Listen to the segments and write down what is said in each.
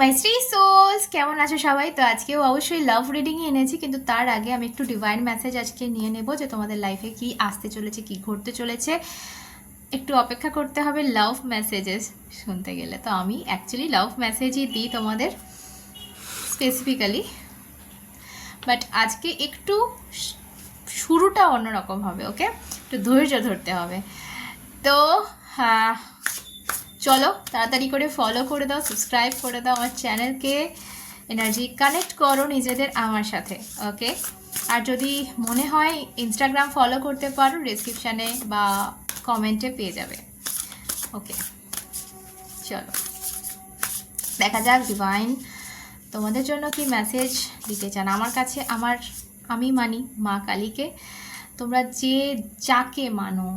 মাই Shri sols কেমন আছো সবাই? তো আজকেও অবশ্যই লাভ রিডিংই এনেছি, কিন্তু তার আগে আমি একটু ডিভাইন মেসেজ আজকে নিয়ে নেব যে তোমাদের লাইফে কি আসতে চলেছে, কি ঘটতে চলেছে। একটু অপেক্ষা করতে হবে লাভ মেসেজেস শুনতে গেলে। তো আমি অ্যাকচুয়ালি লাভ মেসেজই দিই তোমাদের স্পেসিফিক্যালি বাট আজকে একটু শুরুটা অন্যরকম হবে ওকে একটু ধৈর্য ধরতে হবে। তো হ্যাঁ চলো তাড়াতাড়ি করে ফলো করে দাও সাবস্ক্রাইব করে দাও আমার চ্যানেলকে এনার্জি কানেক্ট করো নিজেদের আমার সাথে ওকে আর যদি মনে হয় ইনস্টাগ্রাম ফলো করতে পারো ডিসক্রিপশানে বা কমেন্টে পেয়ে যাবে ওকে চলো। দেখা যাক ডিভাইন তোমাদের জন্য কি মেসেজ দিতে চান? আমার কাছে, আমার, আমি মানি মা কালীকে। তোমরা যে, যাকে মানো,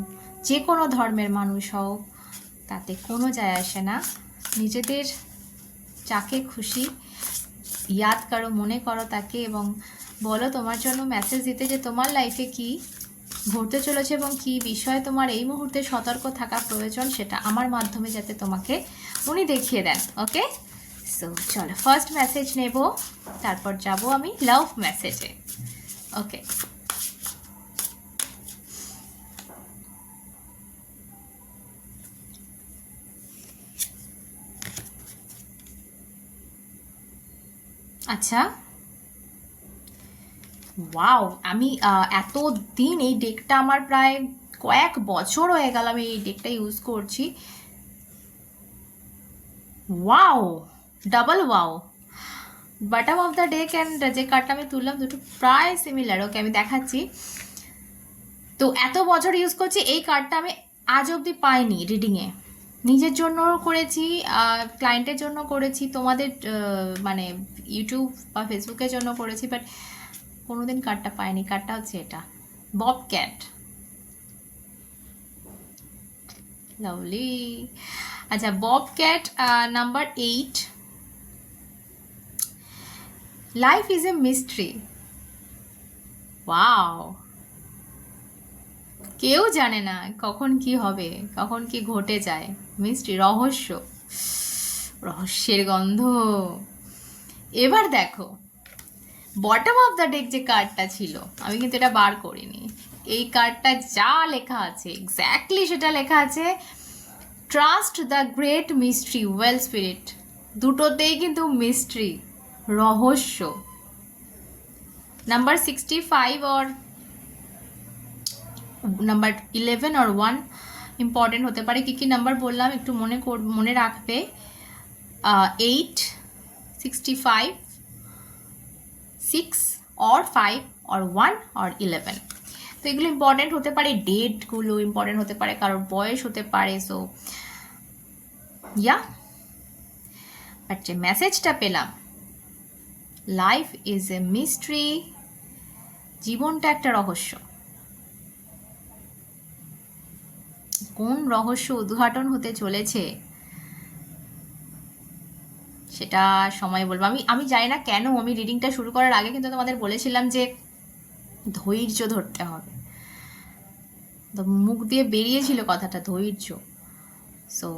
যে কোনো ধর্মের মানুষ হও তাতে কোনো যায় আসে না। নিজেদের যাকে খুশি। ইয়াদ করো মনে করো তাকে এবং বলো তোমার জন্য মেসেজ দিতে যে তোমার লাইফে কি ঘটতে চলেছে এবং কি বিষয়ে তোমার এই মুহূর্তে সতর্ক থাকা প্রয়োজন সেটা আমার মাধ্যমে যাতে তোমাকে উনি দেখিয়ে দেন ওকে সো চলো ফার্স্ট মেসেজ নেব, তারপর যাব আমি লাভ মেসেজে ওকে আচ্ছা। ওয়াও আমি এত দিন এই ডেকটা আমার প্রায় কয়েক বছর হয়ে গেল আমি এই ডেকটা ইউজ করছি। Wow double wow bottom of the deck and যে কার্ডটা আমি তুললাম, দুটো প্রায় সিমিলার ওকে আমি দেখাচ্ছি। তো এত বছর ইউজ করছি, এই কার্ডটা আমি আজ অবধি পাইনি রিডিংয়ে নিজের জন্য করেছি ক্লায়েন্টের জন্য করেছি, তোমাদের মানে ইউটিউব বা ফেসবুকের জন্য করেছি বাট কোনোদিন কার্ডটা পাইনি। কার্ডটা হচ্ছে এটা বব ক্যাট লাভলি আচ্ছা bob cat number eight life is a mystery wow কেউ জানে না কখন কি হবে, কখন কি ঘটে যায়। মিষ্টি রহস্য। রহস্যের গন্ধ। এবার দেখো বটম অফ দ্য ডেক যে কার্ডটা ছিল, আমি কিন্তু এটা বার করিনি, এই কার্ডটা যা লেখা আছে এক্স্যাক্টলি সেটা লেখা আছে trust the great mystery well spirit দুটোতেই কিন্তু মিস্ট্রি রহস্য। Number sixty five or number eleven R one important হতে পারে, কী কী নাম্বার বললাম, একটু মনে মনে রাখবে eight sixty five six or five or one or eleven তো এগুলো ইম্পর্টেন্ট হতে পারে ডেটগুলো ইম্পর্টেন্ট হতে পারে, কারোর বয়স হতে পারে সো ইয়া বাট যে মেসেজটা পেলাম লাইফ ইজ এ মিস্ট্রি জীবনটা একটা রহস্য। কোন রহস্য উদ্ঘাটন হতে চলেছে? সেটা সময় বলব। আমি আমি জানি না কেন আমি রিডিংটা শুরু করার আগে কিন্তু তোমাদের বলেছিলাম যে ধৈর্য ধরতে হবে। তো মুখ দিয়ে বেরিয়েছিল কথাটা, ধৈর্য। সো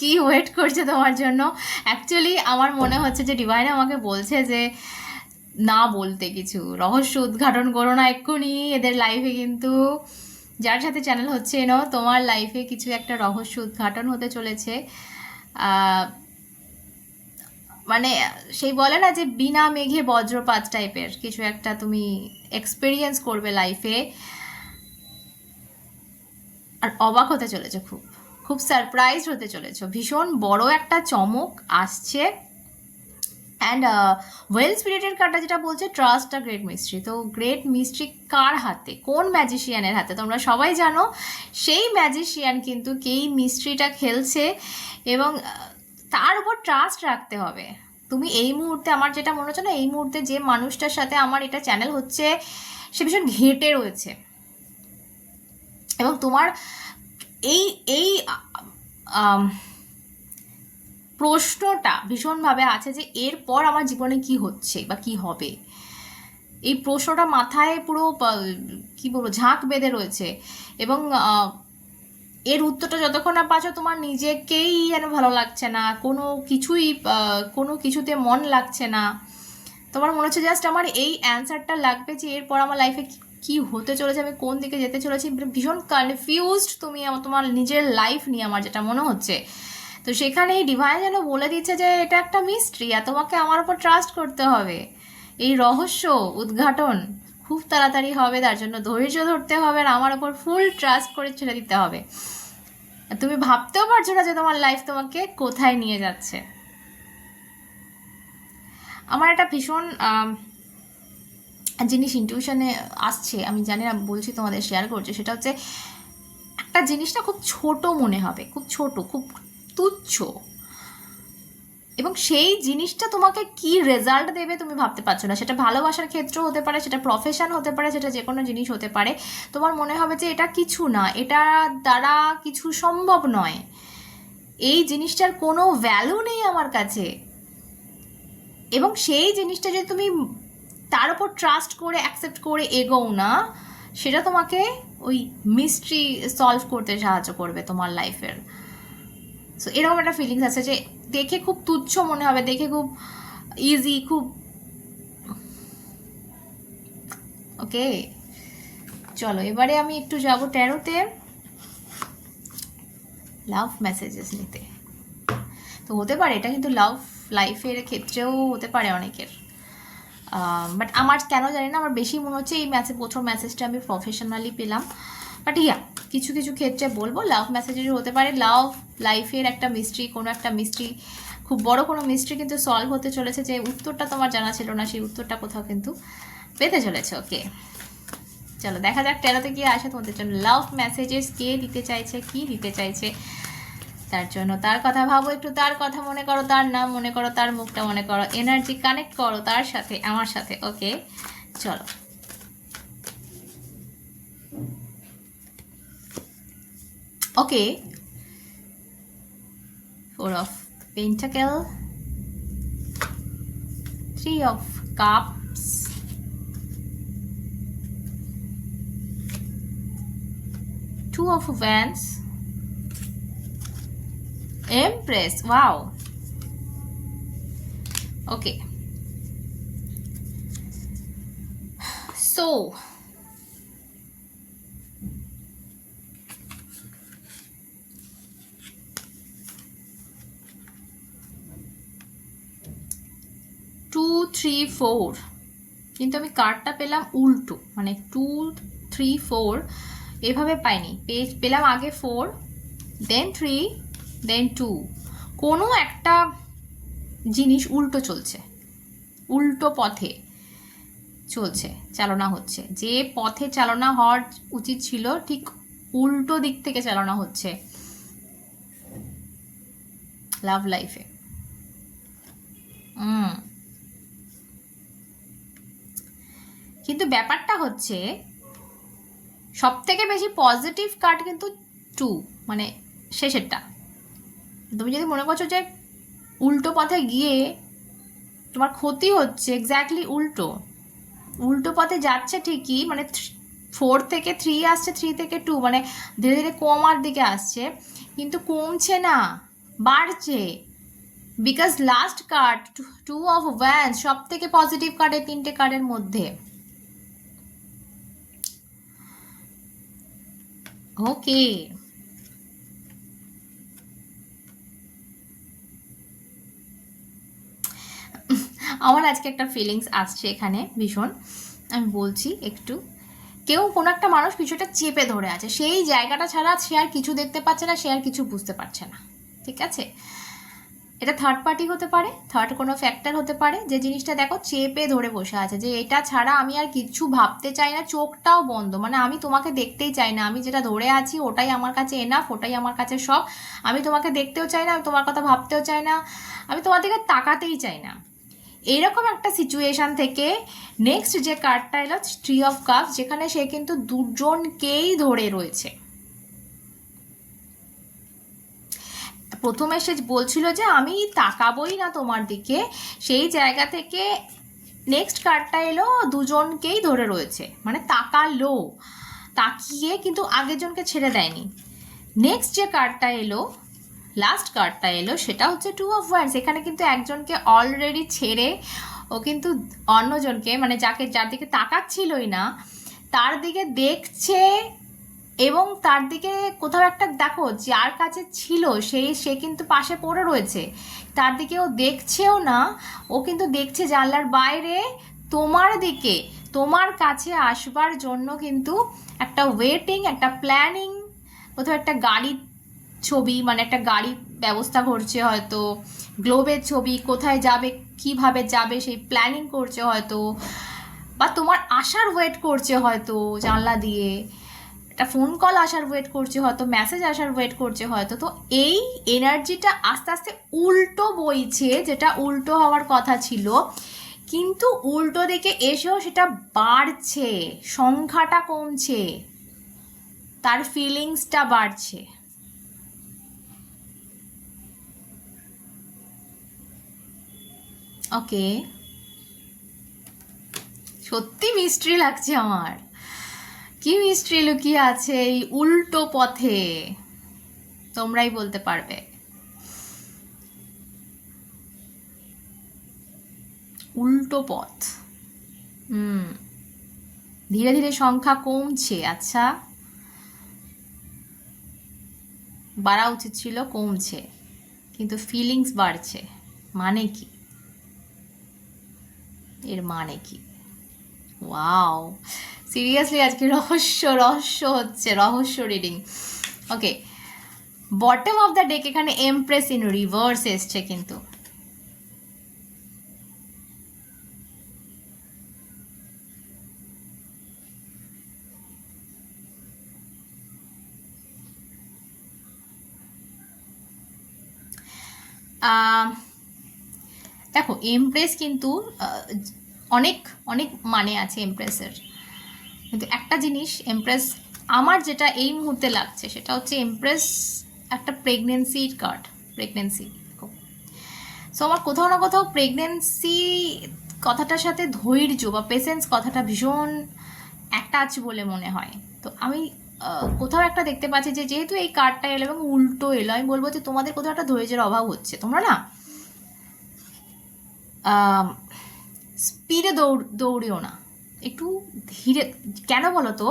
কি ওয়েট করছে তোমার জন্য? অ্যাকচুয়ালি আমার মনে হচ্ছে যে ডিভাইন আমাকে বলছে যে না বলতে কিছু। রহস্য উদ্ঘাটন করো না এক্ষুনি, এদের লাইফে কিন্তু যার সাথে চ্যানেল হচ্ছে, এনো, তোমার লাইফে কিছু একটা রহস্য উদ্ঘাটন হতে চলেছে। মানে সেই বলে না যে বিনা মেঘে বজ্রপাত টাইপের কিছু একটা তুমি এক্সপিরিয়েন্স করবে লাইফে আর অবাক হতে চলেছে খুব। খুব সারপ্রাইজ হতে চলেছে। ভীষণ বড় একটা চমক আসছে। অ্যান্ড ওয়েল স্পিরিটেড কার্ডটা যেটা বলছে ট্রাস্ট আ গ্রেট মিস্ট্রি তো গ্রেট মিস্ট্রি কার হাতে? কোন ম্যাজিশিয়ানের হাতে? তোমরা সবাই জানো, সেই ম্যাজিশিয়ান কিন্তু কেই মিস্ট্রিটা খেলছে এবং তার উপর ট্রাস্ট রাখতে হবে। তুমি এই মুহূর্তে আমার যেটা মনে হচ্ছে না, এই মুহূর্তে যে মানুষটার সাথে আমার এটা চ্যানেল হচ্ছে, সে ভীষণ ঘেঁটে রয়েছে। এবং তোমার এই এই প্রশ্নটা ভীষণভাবে আছে যে এরপর আমার জীবনে কি হচ্ছে বা কি হবে? এই প্রশ্নটা মাথায় পুরো কি বলব, ঝাঁক বেঁধে রয়েছে এবং এর উত্তরটা যতক্ষণ না পাচ্ছ তোমার নিজেকেই যেন ভালো লাগছে না, কোনো কিছুই কোনো কিছুতে মন লাগছে না। তোমার মনে হচ্ছে জাস্ট আমার এই অ্যান্সারটা লাগবে যে এরপর আমার লাইফে কি হতে চলেছে, আমি কোন দিকে যেতে চলেছি। ভীষণ কনফিউজড তুমি, তোমার নিজের লাইফ নিয়ে আমার যেটা মনে হচ্ছে। তো সেখানে এই ডিভাইন যেন বলে দিচ্ছে যে, এটা একটা মিস্ট্রি আর তোমাকে আমার উপর ট্রাস্ট করতে হবে। এই রহস্য উদ্ঘাটন খুব তাড়াতাড়ি হবে, তার জন্য ধৈর্য ধরতে হবে আর আমার উপর ফুল ট্রাস্ট করে ছেড়ে দিতে হবে। তুমি ভাবতেও পারছ না যে তোমার লাইফ তোমাকে কোথায় নিয়ে যাচ্ছে। আমার একটা ভীষণ জিনিস ইনটিউশনে আসছে, আমি জানি না বলছি তোমাদের শেয়ার করছি, সেটা হচ্ছে একটা জিনিসটা খুব ছোট মনে হবে, খুব ছোট, খুব তুচ্ছ। এবং সেই জিনিসটা তোমাকে কি রেজাল্ট দেবে তুমি ভাবতে পারছ না। সেটা ভালোবাসার ক্ষেত্র হতে পারে, সেটা প্রফেশন হতে পারে, সেটা যে কোনো জিনিস হতে পারে। তোমার মনে হবে যে এটা কিছু না, এটা দ্বারা কিছু সম্ভব নয়। এই জিনিসটার কোনো ভ্যালু নেই আমার কাছে। এবং সেই জিনিসটা যদি তুমি তার উপর ট্রাস্ট করে অ্যাকসেপ্ট করে এগোও না, সেটা তোমাকে ওই মিস্ট্রি সলভ করতে সাহায্য করবে তোমার লাইফের সো এরকম একটা ফিলিংস আছে যে দেখে খুব তুচ্ছ মনে হবে, দেখে খুব ইজি খুব ওকে চলো, এবারে আমি একটু যাব ট্যারোতে লাভ মেসেজেস নিতে। তো হতে পারে, এটা কিন্তু লাভ লাইফের ক্ষেত্রেও হতে পারে অনেকের। বাট আমার কেন জানি না, আমার বেশি মনে হচ্ছে এই ম্যাসেজ প্রথম মেসেজটা আমি প্রফেশনালি পেলাম। বাট ইয়া কিছু কিছু ক্ষেত্রে বলব লাভ মেসেজের হতে পারে। লাভ লাইফের একটা মিস্ট্রি কোনো একটা মিস্ট্রি খুব বড় কোনো মিস্ট্রি কিন্তু সলভ হতে চলেছে যে উত্তরটা তোমার জানা ছিল না, সেই উত্তরটা কোথাও কিন্তু পেতে চলেছে ওকে চলো, দেখা যাক টেরাতে গিয়ে আসে তোমাদের জন্য। লাভ মেসেজেস কে দিতে চাইছে, কি দিতে চাইছে? তার জন্য তার কথা ভাবো, একটু তার কথা মনে করো, তার নাম মনে করো, তার মুখটা মনে করো এনার্জি কানেক্ট করো তার সাথে, আমার সাথে ওকে চলো। Okay. Four of Pentacle. Three of Cups. Two of Wands. Empress. Wow. Okay. So three four কিন্তু আমি কার্ডটা পেলাম উল্টো মানে টু থ্রি ফোর এভাবে পাইনি। পেজ পেলাম আগে four then three then two কোনো একটা জিনিস উল্টো চলছে, উল্টো পথে চলছে, চালনা হচ্ছে। যে পথে চালনা হওয়ার উচিত ছিল, ঠিক উল্টো দিক থেকে চালনা হচ্ছে লাভ লাইফে হুম। কিন্তু ব্যাপারটা হচ্ছে সব থেকে বেশি পজিটিভ কার্ড কিন্তু টু মানে শেষেরটা। তুমি যদি মনে করছ যে উল্টো পথে গিয়ে তোমার ক্ষতি হচ্ছে এক্স্যাক্টলি উল্টো। উল্টো পথে যাচ্ছে ঠিকই মানে ফোর থেকে থ্রি আসছে থ্রি থেকে টু মানে ধীরে ধীরে কমার দিকে আসছে, কিন্তু কমছে না, বাড়ছে। Because last card two of wands সব থেকে পজিটিভ কার্ডের তিনটে কার্ডের মধ্যে। ওকে আমার আজকে একটা ফিলিংস আসছে এখানে, ভীষণ। আমি বলছি একটু। কেউ কোনো একটা মানুষ কিছুটা চেপে ধরে আছে। সেই জায়গাটা ছাড়া সে আর কিছু দেখতে পাচ্ছে না, সে আর কিছু বুঝতে পারছে না। ঠিক আছে? এটা থার্ড পার্টি হতে পারে থার্ড কোনো ফ্যাক্টর হতে পারে, যে জিনিসটা দেখো চেপে ধরে বসে আছে, যে এটা ছাড়া আমি আর কিচ্ছু ভাবতে চাই না, চোখটাও বন্ধ মানে আমি তোমাকে দেখতেই চাই না, আমি যেটা ধরে আছি ওটাই আমার কাছে এনাফ ওটাই আমার কাছে সব, আমি তোমাকে দেখতেও চাই না, আমি তোমার কথা ভাবতেও চাই না, আমি তোমার দিকে তাকাতেই চাই না। এইরকম একটা সিচুয়েশান থেকে নেক্সট যে কার্ডটা এলো থ্রি অফ কাপ যেখানে সে কিন্তু দুজনকেই ধরে রয়েছে। প্রথমে সে বলছিল যে, আমি তাকাবই না তোমার দিকে। সেই জায়গা থেকে নেক্সট কার্ডটা এলো দুজনকেই ধরে রয়েছে। মানে তাকালো। তাকিয়ে কিন্তু আগের জনকে ছেড়ে দেয়নি। নেক্সট যে কার্ডটা এলো লাস্ট কার্ডটা এলো, সেটা হচ্ছে টু অফ ওয়ান্স এখানে কিন্তু একজনকে অলরেডি ছেড়ে ও কিন্তু অন্যজনকে মানে যাকে, যার দিকে তাকাচ্ছিলই না, তার দিকে দেখছে এবং তার দিকে কোথাও একটা, দেখো, যার কাছে ছিল সেই সে কিন্তু পাশে পড়ে রয়েছে। তার দিকে ও দেখছেও না, ও কিন্তু দেখছে জানলার বাইরে তোমার দিকে, তোমার কাছে আসবার জন্য কিন্তু একটা ওয়েটিং একটা প্ল্যানিং কোথাও একটা গাড়ির ছবি মানে একটা গাড়ি ব্যবস্থা করছে হয়তো গ্লোবের ছবি, কোথায় যাবে, কীভাবে যাবে, সেই প্ল্যানিং করছে হয়তো, বা তোমার আসার ওয়েট করছে হয়তো জানলা দিয়ে। একটা ফোন কল আসার ওয়েট করছে, হয়তো মেসেজ আসার ওয়েট করছে হয়তো। তো এই এনার্জিটা আস্তে আস্তে উল্টো বইছে, যেটা উল্টো হওয়ার কথা ছিল। কিন্তু উল্টো দিকে এসেও সেটা বাড়ছে, সংখ্যাটা কমছে। তার ফিলিংসটা বাড়ছে। ওকে সত্যি মিস্ট্রি লাগছে আমার। কি মিস্ট্রি লুকিয়ে আছে এই উল্টো পথে? তোমরাই বলতে পারবে। উল্টো পথ। হুম। ধীরে ধীরে সংখ্যা কমছে আচ্ছা। বাড়া উচিত ছিল কমছে, কিন্তু ফিলিংস বাড়ছে। মানে কি? এর মানে কি? ওয়াও সিরিয়াসলি আজকে রহস্য রহস্য হচ্ছে, রহস্য reading okay bottom of the deck এখানে এমপ্রেস ইন রিভার্স এসছে কিন্তু। দেখো এমপ্রেস কিন্তু অনেক অনেক মানে আছে এমপ্রেসের কিন্তু একটা জিনিস এমপ্রেস আমার যেটা এই মুহূর্তে লাগছে সেটা হচ্ছে এমপ্রেস একটা প্রেগনেন্সির কার্ড প্রেগনেন্সি সো আমার কোথাও না কোথাও প্রেগনেন্সি কথাটার সাথে ধৈর্য বা পেশেন্স কথাটা ভীষণ অ্যাটাচ বলে মনে হয়। তো আমি কোথাও একটা দেখতে পাচ্ছি যে যেহেতু এই কার্ডটা এলো এবং উল্টো এলো, আমি বলব যে তোমাদের কোথাও একটা ধৈর্যের অভাব হচ্ছে। তোমরা না স্পিডে দৌড়, দৌড়িও না। একটু ধীরে, কেন বলো তো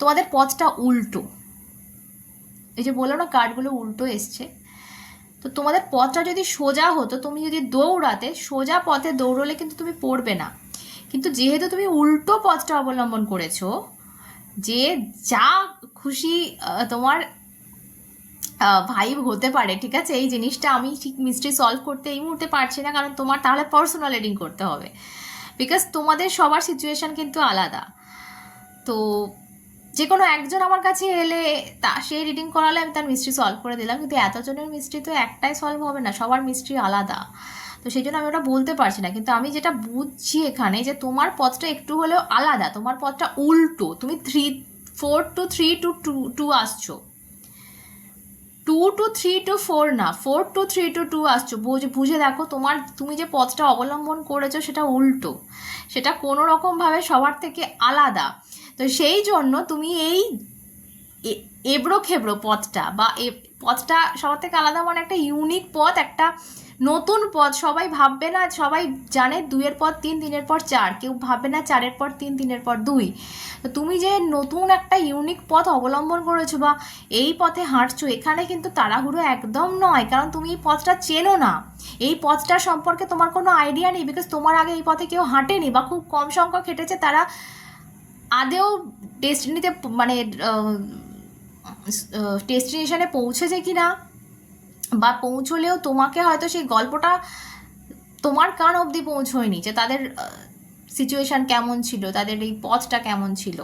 তোমাদের পথটা উল্টো। এই যে বলল না, কার্ডগুলো উল্টো এসছে। তো তোমাদের পথটা যদি সোজা হতো, তুমি যদি দৌড়াতে, সোজা পথে দৌড়লে কিন্তু তুমি পড়বে না। কিন্তু যেহেতু তুমি উল্টো পথটা অবলম্বন করেছ, যে যা খুশি তোমার ভাইব হতে পারে, ঠিক আছে? এই জিনিসটা আমি ঠিক মিস্ট্রি সলভ করতে এই মুহূর্তে পারছি না, কারণ তোমার তাহলে পার্সোনাল রিডিং করতে হবে। বিকজ তোমাদের সবার সিচুয়েশান কিন্তু আলাদা। তো যে কোনো একজন আমার কাছে এলে তা, সে রিডিং করালে আমি তার মিস্ট্রি সলভ করে দিলাম। কিন্তু এতজনের মিস্ট্রি তো একটাই সলভ হবে না, সবার মিস্ট্রি আলাদা। তো সেই জন্য আমি ওটা বলতে পারছি না। কিন্তু আমি যেটা বুঝছি এখানে যে তোমার পথটা একটু হলেও আলাদা, তোমার পথটা উল্টো। তুমি three four two three two two two আসছো। Two two three two four না four two three two two আসছো। বুঝে বুঝে দেখো তোমার, তুমি যে পথটা অবলম্বন করেছ সেটা উল্টো। সেটা কোনো রকমভাবে সবার থেকে আলাদা। তো সেই জন্য তুমি এই এবড়ো খেবড়ো পথটা বা এ, পথটা সবার থেকে আলাদা মানে একটা ইউনিক পথ, একটা নতুন পথ সবাই ভাববে না, সবাই জানে দুইয়ের পর তিন, তিনের পর চার, কেউ ভাববে না চারের পর তিন, তিনের পর দুই। তো তুমি যে নতুন একটা ইউনিক পথ অবলম্বন করেছ বা এই পথে হাঁটছো, এখানে কিন্তু তাড়াহুড়ো একদম নয়, কারণ তুমি এই পথটা চেনো না। এই পথটা সম্পর্কে তোমার কোনো আইডিয়া নেই বিকজ তোমার আগে এই পথে কেউ হাঁটেনি বা খুব কম সংখ্যক হেঁটেছে, তারা আদেও ডেস্টিনিতে মানে ডেস্টিনেশনে পৌঁছেছে কি না বা পৌঁছলেও তোমাকে হয়তো সেই গল্পটা তোমার কান অবধি পৌঁছয়নি যে তাদের সিচুয়েশান কেমন ছিল, তাদের এই পথটা কেমন ছিল।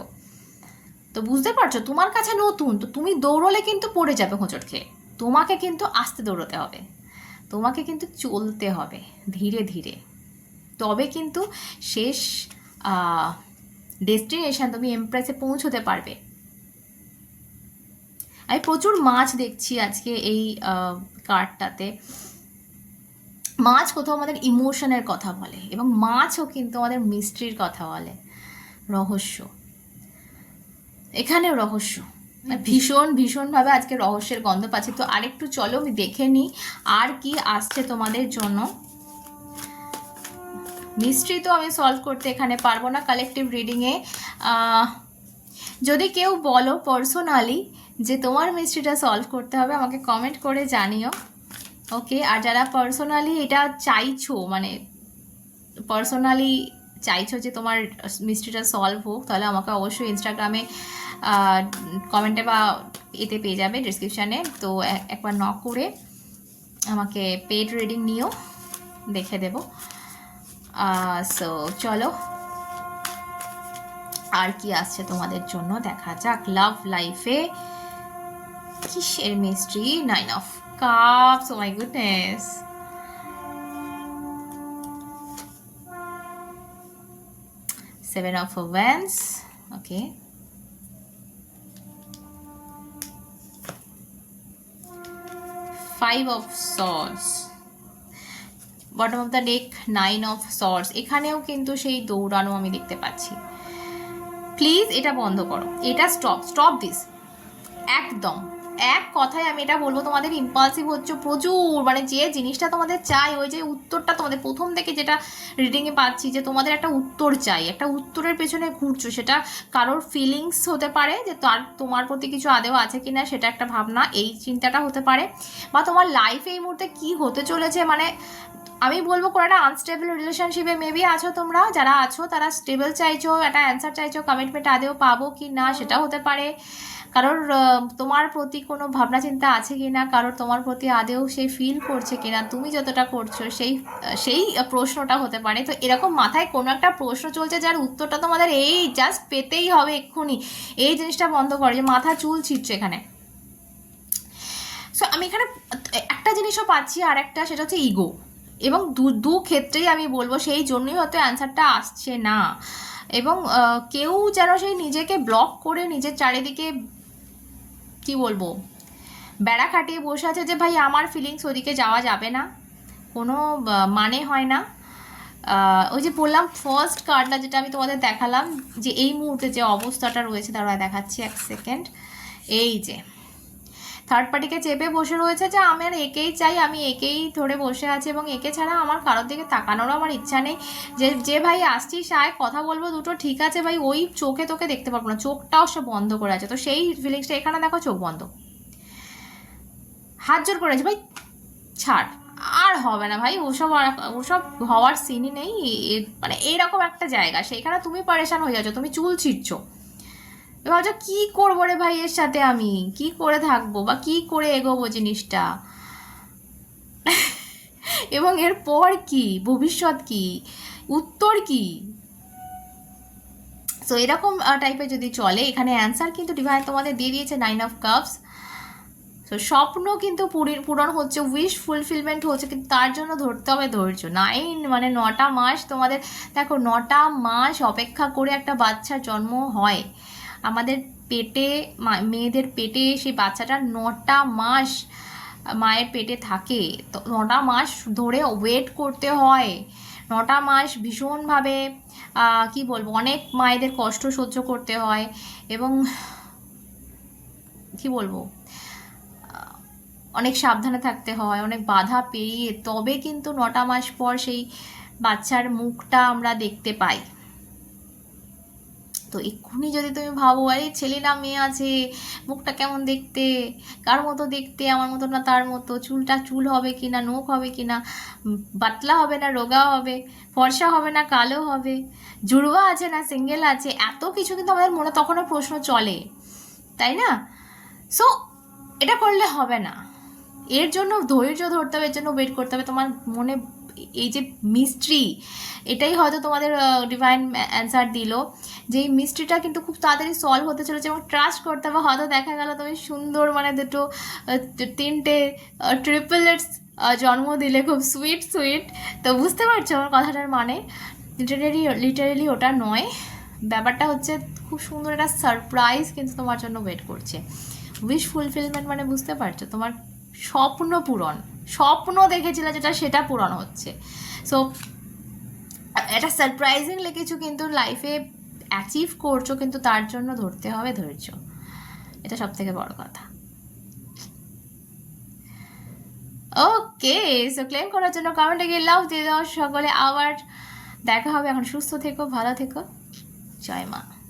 তো বুঝতে পারছ? তোমার কাছে নতুন, তো তুমি দৌড়লে কিন্তু পড়ে যাবে হোঁচট খেয়ে। তোমাকে কিন্তু আস্তে দৌড়তে হবে। তোমাকে কিন্তু চলতে হবে ধীরে ধীরে। তবে কিন্তু শেষ ডেস্টিনেশন তুমি এমপ্রেসে পৌঁছতে পারবে। আমি প্রচুর মাছ দেখছি আজকে এই কার্ডটাতে মাছ কোথাও আমাদের ইমোশনের কথা বলে এবং মাছও কিন্তু আমাদের মিস্ট্রির কথা বলে। রহস্য। এখানেও রহস্য। ভীষণ ভীষণভাবে আজকে রহস্যের গন্ধ পাচ্ছি। তো আরেকটু চলো আমি দেখে নিই আর কি আসছে তোমাদের জন্য। মিস্ট্রি তো আমি সলভ করতে এখানে পারব না। কালেকটিভ রিডিংয়ে যদি কেউ বলো পার্সোনালি যে তোমার মিস্ট্রিটা সলভ করতে হবে, আমাকে কমেন্ট করে জানিও। ওকে আর যারা পার্সোনালি এটা চাইছো মানে পার্সোনালি চাইছো যে তোমার মিস্ট্রিটা সলভ হোক, তাহলে আমাকে অবশ্যই ইনস্টাগ্রামে কমেন্টে বা এতে পেয়ে যাবে ডিসক্রিপশানে তো একবার ন করে আমাকে পেড রিডিং নিয়েও দেখে দেবো। সো চলো। আর কি আসছে তোমাদের জন্য? দেখা যাক লাভ লাইফে কিসের mystery nine of cups oh my goodness seven of wands, okay. Five of swords. Bottom of the deck nine of swords এখানেও কিন্তু সেই দৌড়ানো আমি দেখতে পাচ্ছি। প্লিজ এটা বন্ধ করো। এটা স্টপ স্টপ দিস একদম। এক কথায় আমি এটা বলব, তোমাদের ইম্পালসিভ হচ্ছে প্রচুর। মানে যে জিনিসটা তোমাদের চাই, ওই যে উত্তরটা তোমাদের প্রথম থেকে যেটা রিডিংয়ে পাচ্ছি যে তোমাদের একটা উত্তর চাই, একটা উত্তরের পেছনে ঘুরছো, সেটা কারোর ফিলিংস হতে পারে যে তার, তোমার প্রতি কিছু আদেও আছে কি না সেটা একটা ভাবনা, এই চিন্তাটা হতে পারে। বা তোমার লাইফে এই মুহূর্তে কি হতে চলেছে মানে আমি বলব কোনো একটা আনস্টেবল রিলেশনশিপে মেবি আছো তোমরা, যারা আছো তারা স্টেবল চাইছো, একটা অ্যান্সার চাইছো কমিটমেন্ট আদেও পাবো কি না সেটা হতে পারে। কারোর তোমার প্রতি কোনো ভাবনা চিন্তা আছে কি না কারোর তোমার প্রতি আদেও সে ফিল করছে কি না তুমি যতটা করছ, সেই সেই প্রশ্নটা হতে পারে। তো এরকম মাথায় কোনো একটা প্রশ্ন চলছে যার উত্তরটা তোমাদের এই জাস্ট পেতেই হবে এক্ষুনি। এই জিনিসটা বন্ধ করে যে মাথা চুল ছিটছে এখানে। সো আমি এখানে একটা জিনিসও পাচ্ছি, আর একটা সেটা হচ্ছে ইগো এবং দু দু ক্ষেত্রেই আমি বলব সেই জন্যই হয়তো অ্যান্সারটা আসছে না। এবং কেউ যেন সেই নিজেকে ব্লক করে নিজের চারিদিকে কি বলব? বেড়া খাটিয়ে বসে আছে যে, ভাই, আমার ফিলিংস ওদিকে যাওয়া যাবে না। কোনো মানে হয় না। ওই যে বললাম ফার্স্ট কার্ডটা যেটা আমি তোমাদের দেখালাম, যে এই মুহূর্তে যে অবস্থাটা রয়েছে তারা দেখাচ্ছি এক সেকেন্ড এই যে থার্ড পার্টিকে চেপে বসে রয়েছে যে আমি আর একেই চাই, আমি একেই ধরে বসে আছি এবং একে ছাড়া আমার কারোর দিকে তাকানোরও আমার ইচ্ছা নেই। যে যে ভাই আসছিস, আয়, কথা বলব দুটো, ঠিক আছে ভাই, ওই চোখে তোকে দেখতে পারব না, চোখটাও সে বন্ধ করে আছে। তো সেই ফিলিংসটা এখানে দেখো, চোখ বন্ধ। হাত জোর করেছে ভাই, ছাড়, আর হবে না ভাই, ওসব ওসব হওয়ার সিনই নেই মানে এইরকম একটা জায়গা, সেইখানে তুমি পারেশান হয়ে যাচ্ছ, তুমি চুল ছিটছো। ভাবছ কি করব রে ভাই এর সাথে আমি? কি করে থাকব বা কি করে এগোবো জিনিসটা? এবং এর পর কি? ভবিষ্যৎ কি? উত্তর কি? সো এরকম টাইপের যদি চলে, এখানে অ্যান্সার কিন্তু ডিভাইন তোমাদের দিয়ে দিয়েছে নাইন অফ কাপস তো স্বপ্ন কিন্তু পূরি- পূরণ হচ্ছে উইশ ফুলফিলমেন্ট হচ্ছে, কিন্তু তার জন্য ধরতে হবে ধৈর্য। নাইন মানে নটা মাস তোমাদের, দেখো, নটা মাস অপেক্ষা করে একটা বাচ্চার জন্ম হয়। আমাদের পেটে মেয়েদের পেটে সেই বাচ্চাটা নটা মাস মায়ের পেটে থাকে। তো নটা মাস ধরে ওয়েট করতে হয়। নটা মাস ভীষণভাবে কি বলব, অনেক মায়েদের কষ্ট সহ্য করতে হয় এবং কি বলব, অনেক সাবধানে থাকতে হয়, অনেক বাধা পেরিয়ে, তবে কিন্তু নটা মাস পর সেই বাচ্চার মুখটা আমরা দেখতে পাই। তো এক্ষুনি যদি তুমি ভাবো, আরে ছেলে না মেয়ে আছে, মুখটা কেমন দেখতে? কার মতো দেখতে? আমার মতো না তার মতো? চুলটা চুল হবে কি না নোখ হবে কি না পাতলা হবে না, রোগা হবে? ফর্সা হবে না, কালো হবে? জুড়বা আছে না, সিঙ্গেল আছে? এত কিছু কিন্তু আমাদের মনে তখনও প্রশ্ন চলে, তাই না? সো এটা করলে হবে না। এর জন্য ধৈর্য ধরতে হবে, এর জন্য ওয়েট করতে হবে। তোমার মনে এই যে মিস্ট্রি এটাই হয়তো তোমাদের ডিভাইন অ্যান্সার দিল। যে এই মিস্ট্রিটা কিন্তু খুব তাড়াতাড়ি সলভ হতে চলেছে এবং ট্রাস্ট করতে হবে হয়তো দেখা গেল তুমি সুন্দর মানে দুটো তিনটে ট্রিপলেটস জন্ম দিলে, খুব সুইট সুইট তো বুঝতে পারছ আমার কথাটার মানে? লিটারেলি লিটারেলি ওটা নয়। ব্যাপারটা হচ্ছে খুব সুন্দর একটা সারপ্রাইজ কিন্তু তোমার জন্য ওয়েট করছে। উইশ ফুলফিলমেন্ট মানে বুঝতে পারছ? তোমার স্বপ্ন পূরণ। স্বপ্ন দেখেছিলে যেটা সেটা পূরণ হচ্ছে। সো এটা সারপ্রাইজিংলি কিছু কিন্তু লাইফে অ্যাচিভ করছ, কিন্তু তার জন্য ধরতে হবে ধৈর্য। এটা সব থেকে বড় কথা। ওকে সো ক্লেম করার জন্য কমেন্টে গিয়ে লাভ দিয়ে দাও সকলে। আবার দেখা হবে। এখন সুস্থ থেকো, ভালো থেকো। জয় মা।